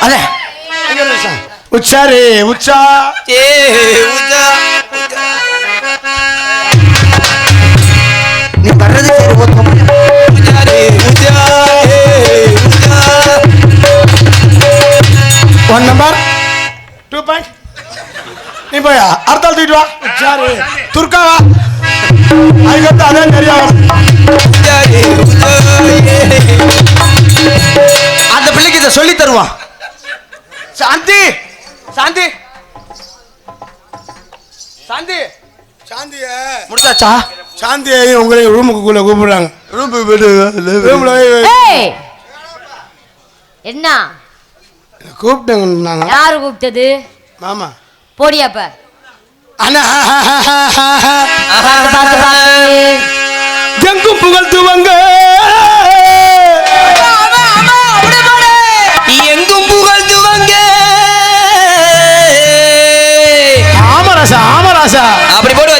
சரி. ஓத்துக்க மாட்டேன் உஜாரே உஜா ஏ உஜா ஒன் நம்பர் டூ பாயிண்ட் நீ போயா? அடுத்த ஆள் தூக்கிட்டு வா. உச்சாரே துர்காவா அதுக்கடுத்து அதான் சரியா வரும். உஜாரே உஜா ஏ. அந்த பிள்ளைக்கு இதை சொல்லி தருவான். சாந்தி! சாந்தி! சாந்தி! சாந்திய. முடிச்சாச்சா சாந்தியை உங்களை ரூமுக்குள்ள கூப்பிடுறாங்க. ரூம்ல ஏய்! என்ன? கூப்பிட்டாங்க யாரு கூப்பிட்டது? மாமா. போடியாப்ப அண்ணா. எங்கும் புகழ்த்துவங்க எங்கும் ஆமராசா ஆமராசா. அப்படி போட்டு